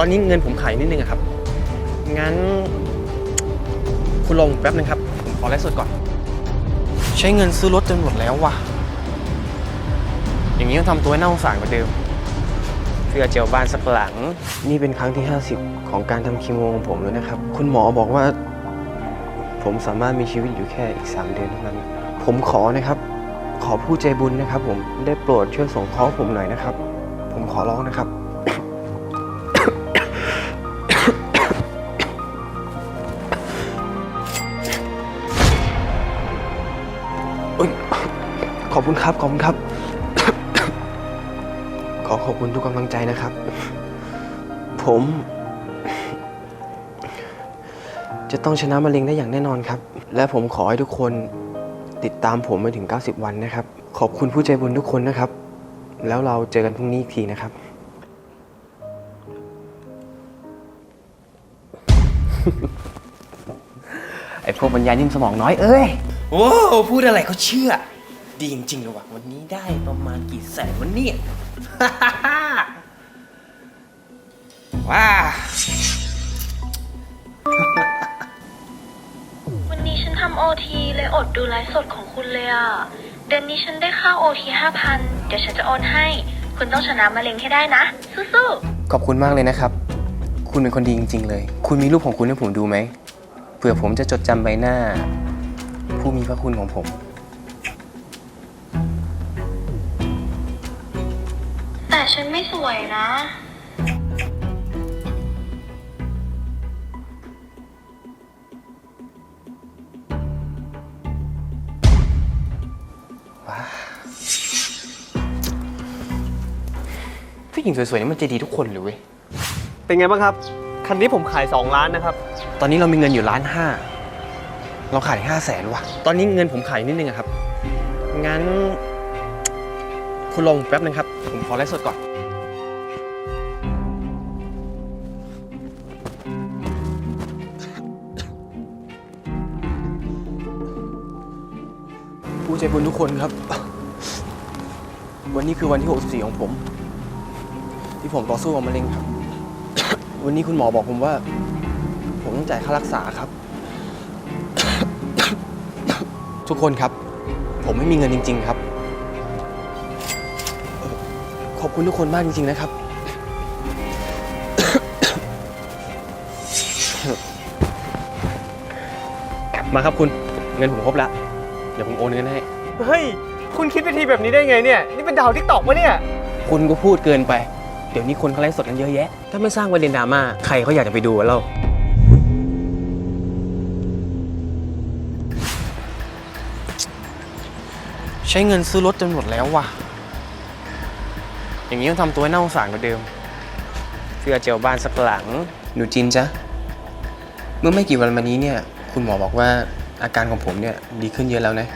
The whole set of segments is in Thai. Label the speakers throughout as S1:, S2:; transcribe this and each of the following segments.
S1: ตอนนี้เงินผมขายนิดนึงอะครับ งั้น คุณลงแป๊บนึงครับ ผมขอไลฟ์สดก่อน ใช้เงินซื้อรถจนหมดแล้วว่ะ อย่างนี้ต้องทำตัวให้น่าสงสารกว่าเดิม เพื่อเจียวบ้านสักหลัง นี่เป็นครั้งที่ 50 ของการทำคีโมของผมแล้วนะครับ คุณหมอบอกว่า ผมสามารถมีชีวิตอยู่แค่อีก 3 เดือนเท่านั้น ผมขอนะครับ ขอผู้ใจบุญนะครับ ผมได้โปรดช่วยส่งเคราะห์ผมหน่อยนะครับ ผมขอร้องนะครับ ขอบคุณครับ ขอบคุณครับ ขอขอบคุณทุกกำลังใจนะครับ ผม จะต้องชนะมะเร็งได้อย่างแน่นอนครับ และผมขอให้ทุกคนติดตามผมไปถึง 90 วันนะครับ ขอบคุณผู้ใจบุญทุกคนนะครับ แล้วเราเจอกันพรุ่งนี้อีกทีนะครับ ไอพวกปัญญานิ่มสมองน้อยเอ้ย โอ้พูดอะไรก็เชื่อ ดีจริงๆเลยว่ะวันนี้ได้ประมาณกี่แสนวันนี้ว้า
S2: วันนี้ฉันทำโอทีเลยอดดูไลฟ์สดของคุณเลยอะ เดือนนี้ฉันได้ค่าโอทีห้าพันเดี๋ยวฉันจะโอนให้ คุณต้องชนะมะเร็งให้ได้นะ สู้ๆ
S1: ขอบคุณมากเลยนะครับ คุณเป็นคนดีจริง ๆ เลย คุณมีรูปของคุณให้ผมดูไหม เผื่อผมจะจดจำใบหน้า ผู้มีพระคุณของผม
S2: ฉันไม่สวยนะ
S1: ผู้หญิงสวยๆนี่มันใจดีทุกคนเลยเว้ย
S3: เป็นไงบ้างครับ คันนี้ผมขาย 2 ล้านนะครับ
S1: ตอนนี้เรามีเงินอยู่ล้านห้า เราขายห้าแสนว่ะ ตอนนี้เงินผมขายนิดนึงอะครับ งั้น คุณลงแป๊บนึงครับ ผมขอไลฟ์สดก่อน ผู้ใจบุญทุกคนครับ วันนี้คือวันที่ 64 ของผม ที่ผมต่อสู้กับมะเร็งครับ วันนี้คุณหมอบอกผมว่า ผมต้องจ่ายค่ารักษาครับ ทุกคนครับ ผมไม่มีเงินจริง ๆ ครับ อบคุณทุกคนมากจริง ๆ นะครับ มาครับคุณเงินผมครบแล้วเดี๋ยวผมโอนเงินให้
S3: เฮ้ย คุณคิดวิธีแบบนี้ได้ไงเนี่ย นี่เป็นดาวทิกตอกปะเนี่ย
S1: คุณก็พูดเกินไป เดี๋ยวนี้คนเขาไลฟ์สดกันเยอะแยะ ถ้าไม่สร้างประเด็นดราม่าใครเขาอยากจะไปดูอะเรา ใช้เงินซื้อรถจนหมดแล้วว่ะ อย่างนี้ต้องทำตัวให้น่าสงสารกว่าเดิมเพื่อเจียวบ้านสักหลัง หนูจินจ๊ะ เมื่อไม่กี่วันมานี้เนี่ย คุณหมอบอกว่าอาการของผมเนี่ยดีขึ้นเยอะแล้วนะ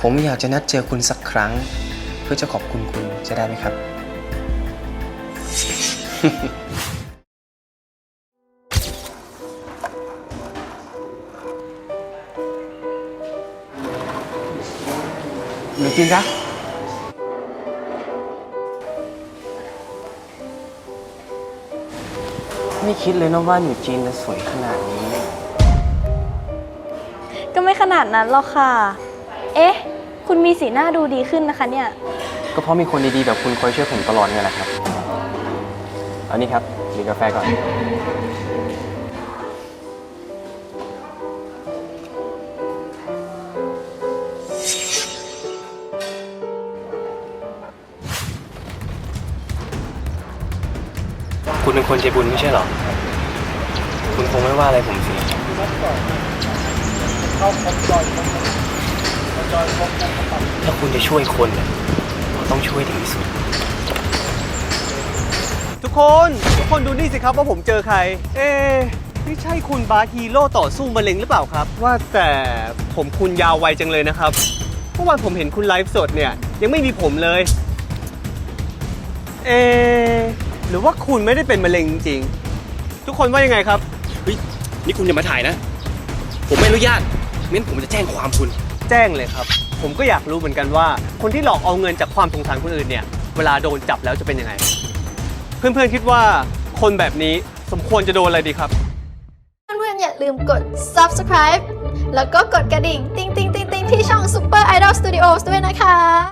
S1: ผมอยากจะนัดเจอคุณสักครั้ง เพื่อจะขอบคุณคุณจะได้ไหมครับ หนูจินจ๊ะ ไม่คิดเลยนะว่าหนูจีนจะสวยขนาดนี้
S4: ก็ไม่ขนาดนั้นหรอกค่ะ เอ๊ะ คุณมีสีหน้าดูดีขึ้นนะคะเนี่ย
S1: ก็เพราะมีคนดีๆแบบคุณคอยช่วยผมตลอดไงแหละครับ เอานี่ครับดื่มกาแฟก่อน คุณเป็นคนใจบุญไม่ใช่เหรอ คุณคงไม่ว่าอะไรผมสิ ถ้าคุณจะช่วยคนน่ะต้องช่วยถึงที่สุด
S3: ทุกคนทุกคนดูนี่สิครับว่าผมเจอใคร เอ๊ะนี่ใช่คุณบาสฮีโร่ต่อสู้มะเร็งหรือเปล่าครับ ว่าแต่ผมคุณยาววัยจังเลยนะครับเมื่อวานผมเห็นคุณไลฟ์สดเนี่ย ยังไม่มีผมเลย เอะ หรือว่าคุณไม่ได้เป็นมะเร็งจริงๆทุกคนว่ายังไงครับ
S1: เฮ้ยนี่คุณอย่ามาถ่ายนะ ผมไม่อนุญาตไม่งั้นผมจะแจ้งความคุณ
S3: แจ้งเลยครับ ผมก็อยากรู้เหมือนกันว่า คนที่หลอกเอาเงินจากความสงสารคนอื่นเนี่ย เวลาโดนจับแล้วจะเป็นยังไง เพื่อนๆคิดว่าคนแบบนี้สมควรจะโดนอะไรดีครับ
S5: เพื่อนๆอย่าลืมกด subscribe แล้วก็กดกระดิ่ง ติ๊งติ๊งติ๊งติ๊งที่ช่อง Super Idol Studios ด้วยนะคะ